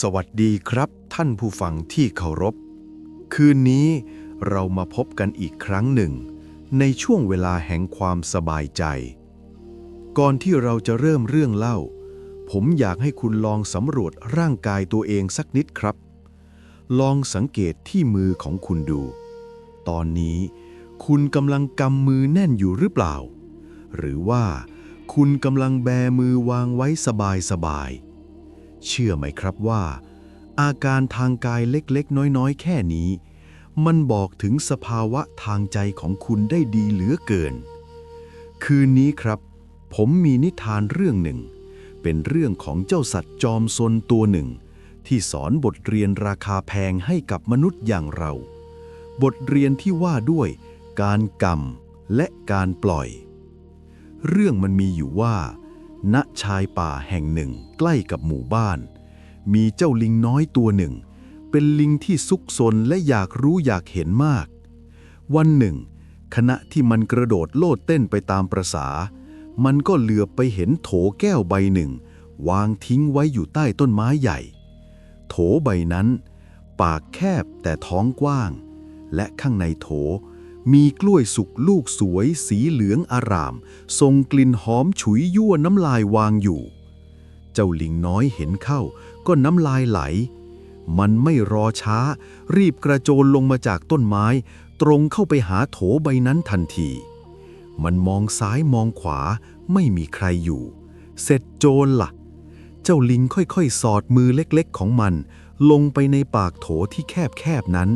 สวัสดีครับท่านผู้ฟังที่เคารพ คืนนี้เรามาพบกันอีกครั้งหนึ่ง ในช่วงเวลาแห่งความสบายใจ ก่อนที่เราจะเริ่มเรื่องเล่า ผมอยากให้คุณลองสำรวจร่างกายตัวเองสักนิดครับ ลองสังเกตที่มือของคุณดู ตอนนี้คุณกำลังกำมือแน่นอยู่หรือเปล่า หรือว่าคุณกำลังแบมือวางไว้สบายๆ เชื่อไหมครับว่า อาการทางกายเล็กๆ น้อยๆ แค่นี้ มันบอกถึงสภาวะทางใจของคุณได้ดีเหลือเกิน คืนนี้ครับ ผมมีนิทานเรื่องหนึ่ง เป็นเรื่องของเจ้าสัตว์จอมซนตัวหนึ่ง ที่สอนบทเรียนราคาแพงให้กับมนุษย์อย่างเรา บทเรียนที่ว่าด้วย การกรรมและการปล่อย เรื่องมันมีอยู่ว่า ณชายป่าแห่งหนึ่งใกล้กับหมู่บ้าน มีเจ้าลิงน้อยตัวหนึ่ง เป็นลิงที่ซุกซนและอยากรู้อยากเห็นมาก วันหนึ่ง ขณะที่มันกระโดดโลดเต้นไปตามประษา มันก็เหลือบไปเห็นโถแก้วใบหนึ่ง วางทิ้งไว้อยู่ใต้ต้นไม้ใหญ่ โถใบนั้น ปากแคบแต่ท้องกว้าง และข้างในโถ มีกล้วยสุกลูกสวยสีเหลืองอารามทรงกลิ่นหอมฉุยยั่วน้ำลายวางอยู่ เจ้าลิงน้อยเห็นเข้าก็น้ำลายไหล มันไม่รอช้า รีบกระโจนลงมาจากต้นไม้ ตรงเข้าไปหาโถใบนั้นทันที มันมองซ้ายมองขวาไม่มีใครอยู่ เสร็จโจรละ่ะ เจ้าลิงค่อยๆ สอดมือเล็กๆของมัน ลงไปในปากโถที่แคบๆนั้น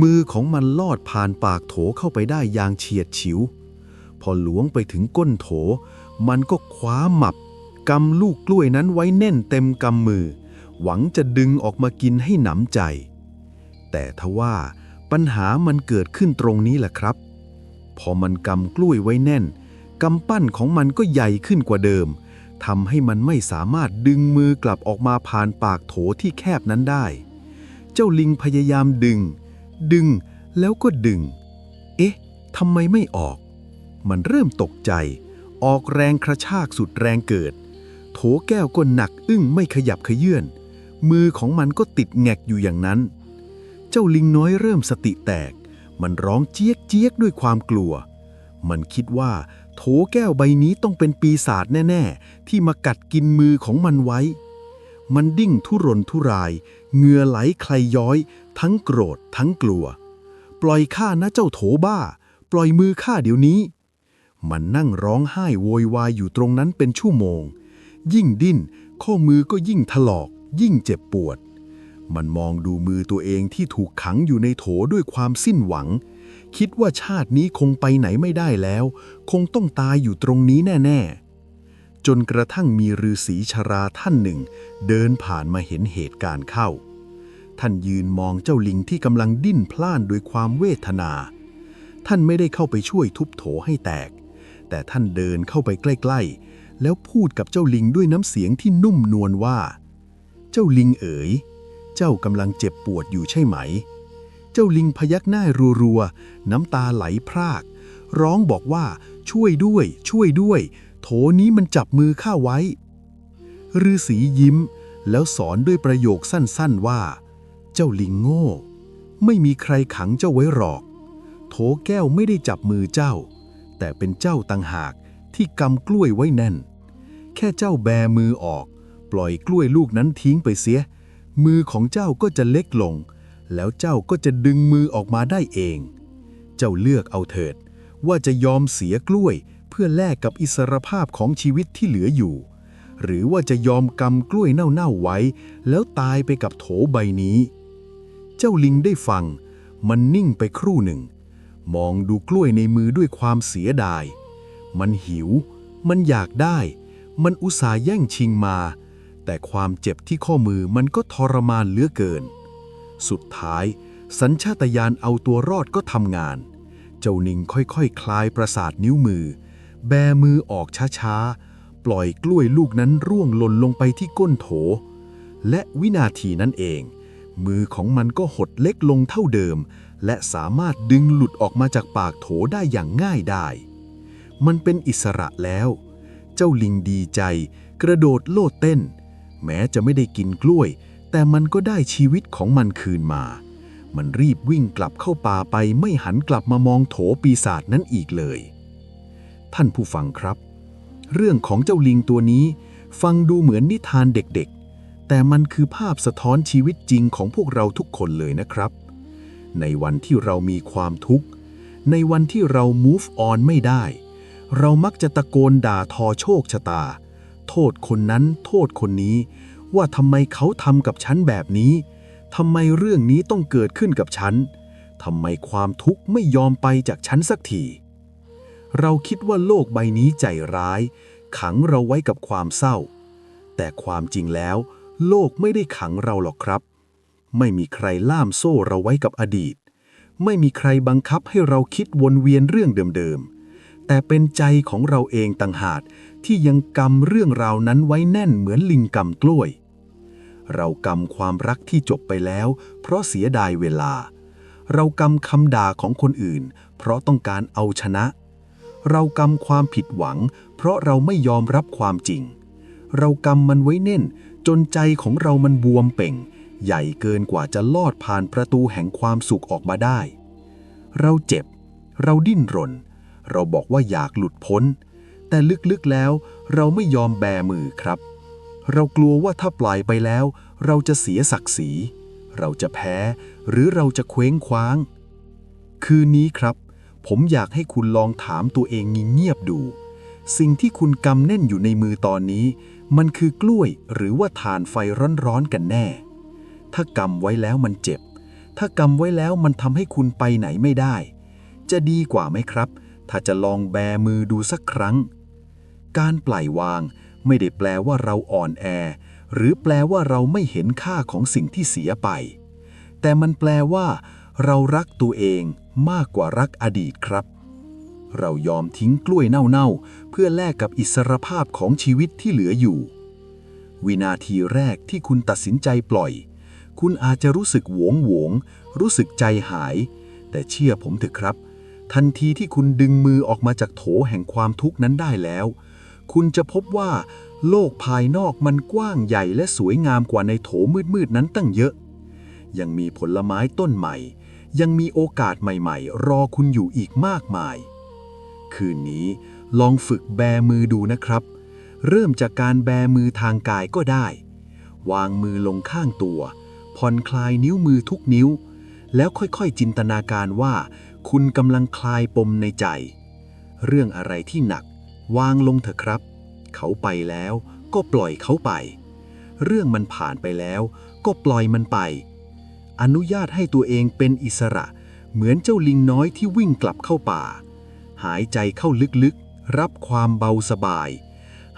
มือของมันลอดผ่านปากโถเข้าไปได้อย่างเฉียดฉิว พอหลวงไปถึงก้นโถ มันก็คว้าหมับกำลูกกล้วยนั้นไว้แน่นเต็มกำมือ หวังจะดึงออกมากินให้หนำใจ แต่ทว่าปัญหามันเกิดขึ้นตรงนี้แหละครับ พอมันกำกล้วยไว้แน่นกำปั้นของมันก็ใหญ่ขึ้นกว่าเดิมทำให้มันไม่สามารถดึงมือกลับออกมาผ่านปากโถที่แคบนั้นได้ เจ้าลิงพยายามดึง ดึงแล้วก็ดึง เอ๊ะทำไมไม่ออก มันเริ่มตกใจ ออกแรงกระชากสุดแรงเกิด โถแก้วก็หนักอึ้งไม่ขยับขยื่น มือของมันก็ติดแงกอยู่อย่างนั้น เจ้าลิงน้อยเริ่มสติแตก มันร้องเจี๊ยกเจี๊ยกด้วยความกลัว มันคิดว่าโถแก้วใบนี้ต้องเป็นปีศาจแน่ ๆ ที่มากัดกินมือของมันไว้ มันดิ้งทุรนทุราย เหงื่อไหลใครย้อย ทั้งโกรธทั้งกลัว ปล่อยข้านะเจ้าโถบ้า ปล่อยมือข้าเดี๋ยวนี้ มันนั่งร้องไห้โวยวายอยู่ตรงนั้นเป็นชั่วโมง ยิ่งดิ้น ข้อมือก็ยิ่งถลอก ยิ่งเจ็บปวด มันมองดูมือตัวเองที่ถูกขังอยู่ในโถด้วยความสิ้นหวัง คิดว่าชาตินี้คงไปไหนไม่ได้แล้ว คงต้องตายอยู่ตรงนี้แน่ ๆ จนกระทั่งมีฤาษีชราท่านหนึ่ง เดินผ่านมาเห็นเหตุการณ์เข้า ท่านยืนมองเจ้าลิงที่กำลังดิ้นพล่านด้วยความเวทนา ท่านไม่ได้เข้าไปช่วยทุบโถให้แตก แต่ท่านเดินเข้าไปใกล้ ๆ แล้วพูดกับเจ้าลิงด้วยน้ำเสียงที่นุ่มนวลว่า เจ้าลิงเอ๋ย เจ้ากำลังเจ็บปวดอยู่ใช่ไหม เจ้าลิงพยักหน้ารัวๆ น้ำตาไหลพราก ร้องบอกว่าช่วยด้วย ช่วยด้วย โถนี้มันจับมือข้าไว้ฤาษียิ้มแล้วสอนด้วยประโยคสั้นๆว่า เจ้าลิงโง่ ไม่มีใครขังเจ้าไว้หรอก โถแก้วไม่ได้จับมือเจ้า แต่เป็นเจ้าต่างหากที่กำกล้วยไว้แน่น แค่เจ้าแบมือออก ปล่อยกล้วยลูกนั้นทิ้งไปเสีย มือของเจ้าก็จะเล็กลง แล้วเจ้าก็จะดึงมือออกมาได้เอง เจ้าเลือกเอาเถิด ว่าจะยอมเสียกล้วย เพื่อแลกกับอิสรภาพของชีวิตที่เหลืออยู่ หรือว่าจะยอมกำกล้วยเน่าๆไว้ แล้วตายไปกับโถใบนี้ เจ้าลิงได้ฟัง มันนิ่งไปครู่หนึ่ง มองดูกล้วยในมือด้วยความเสียดาย มันหิว มันอยากได้ มันอุตส่าห์แย่งชิงมา แต่ความเจ็บที่ข้อมือมันก็ทรมานเหลือเกิน สุดท้าย สัญชาตญาณเอาตัวรอดก็ทำงานเจ้านิงค่อยๆคคลายประสาทนิ้วมือ แบมือออกช้าๆ ปล่อยกล้วยลูกนั้นร่วงหล่นลงไปที่ก้นโถ และวินาทีนั้นเอง มือของมันก็หดเล็กลงเท่าเดิม และสามารถดึงหลุดออกมาจากปากโถได้อย่างง่ายได้ มันเป็นอิสระแล้ว เจ้าลิงดีใจ กระโดดโลดเต้น แม้จะไม่ได้กินกล้วย แต่มันก็ได้ชีวิตของมันคืนมา มันรีบวิ่งกลับเข้าป่าไปไม่หันกลับมามองโถปีศาจนั้นอีกเลย ท่านผู้ฟังครับ เรื่องของเจ้าลิงตัวนี้ ฟังดูเหมือนนิทานเด็กๆ แต่มันคือภาพสะท้อนชีวิตจริงของพวกเราทุกคนเลยนะครับ ในวันที่เรามีความทุกข์ ในวันที่เรา move on ไม่ได้ เรามักจะตะโกนด่าทอโชคชะตา โทษคนนั้นโทษคนนี้ ว่าทำไมเขาทำกับฉันแบบนี้ทำไมเรื่องนี้ต้องเกิดขึ้นกับฉันทำไมความทุกข์ไม่ยอมไปจากฉันสักที เราคิดว่าโลกใบนี้ใจร้าย ขังเราไว้กับความเศร้า แต่ความจริงแล้ว โลกไม่ได้ขังเราหรอกครับ ไม่มีใครล่ามโซ่เราไว้กับอดีต ไม่มีใครบังคับให้เราคิดวนเวียนเรื่องเดิมๆ แต่เป็นใจของเราเองต่างหากที่ยังกำเรื่องราวนั้นไว้แน่นเหมือนลิงกำกล้วย เรากำความรักที่จบไปแล้ว เพราะเสียดายเวลา เรากำคำด่าของคนอื่น เพราะต้องการเอาชนะ เรากำความผิดหวัง เพราะเราไม่ยอมรับความจริง เรากำมันไว้แน่น จนใจของเรามันบวมเป่ง ใหญ่เกินกว่าจะลอดผ่านประตูแห่งความสุขออกมาได้ เราเจ็บ เราดิ้นรน เราบอกว่าอยากหลุดพ้น แต่ลึกๆแล้ว เราไม่ยอมแบมือครับ เรากลัวว่าถ้าปล่อยไปแล้ว เราจะเสียศักดิ์ศรี เราจะแพ้ หรือเราจะเคว้งคว้าง คืนนี้ครับ ผมอยากให้คุณลองถามตัวเองเงียบๆดู สิ่งที่คุณกำแน่นอยู่ในมือตอนนี้ มันคือกล้วยหรือว่าถ่านไฟร้อนๆกันแน่ ถ้ากำไว้แล้วมันเจ็บ ถ้ากำไว้แล้วมันทำให้คุณไปไหนไม่ได้ จะดีกว่าไหมครับ ถ้าจะลองแบมือดูสักครั้ง การปล่อยวางไม่ได้แปลว่าเราอ่อนแอ หรือแปลว่าเราไม่เห็นค่าของสิ่งที่เสียไป แต่มันแปลว่า เรารักตัวเอง มากกว่ารักอดีตครับ เรายอมทิ้งกล้วยเน่าๆ เพื่อแลกกับอิสรภาพของชีวิตที่เหลืออยู่ วินาทีแรกที่คุณตัดสินใจปล่อย คุณอาจจะรู้สึกหวงหวง รู้สึกใจหาย แต่เชื่อผมเถอะครับ ทันทีที่คุณดึงมือออกมาจากโถแห่งความทุกข์นั้นได้แล้ว คุณจะพบว่าโลกภายนอกมันกว้างใหญ่และสวยงามกว่าในโถมืดๆนั้นตั้งเยอะ ยังมีผลไม้ต้นใหม่ ยังมีโอกาสใหม่ๆ รอคุณอยู่อีกมากมาย คืนนี้ลองฝึกแบมือดูนะครับ เริ่มจากการแบมือทางกายก็ได้ วางมือลงข้างตัว ผ่อนคลายนิ้วมือทุกนิ้ว แล้วค่อยๆจินตนาการว่า คุณกำลังคลายปมในใจ เรื่องอะไรที่หนัก วางลงเถอะครับ เขาไปแล้วก็ปล่อยเขาไป เรื่องมันผ่านไปแล้วก็ปล่อยมันไป อนุญาตให้ตัวเองเป็นอิสระ เหมือนเจ้าลิงน้อยที่วิ่งกลับเข้าป่า หายใจเข้าลึกๆ รับความเบาสบาย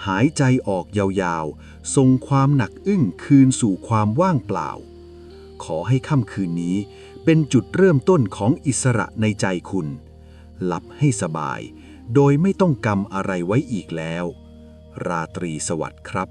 หายใจออกยาวๆ ส่งความหนักอึ้งคืนสู่ความว่างเปล่า ขอให้ค่ำคืนนี้เป็นจุดเริ่มต้นของอิสระในใจคุณ หลับให้สบาย โดยไม่ต้องกำอะไรไว้อีกแล้ว ราตรีสวัสดิ์ครับ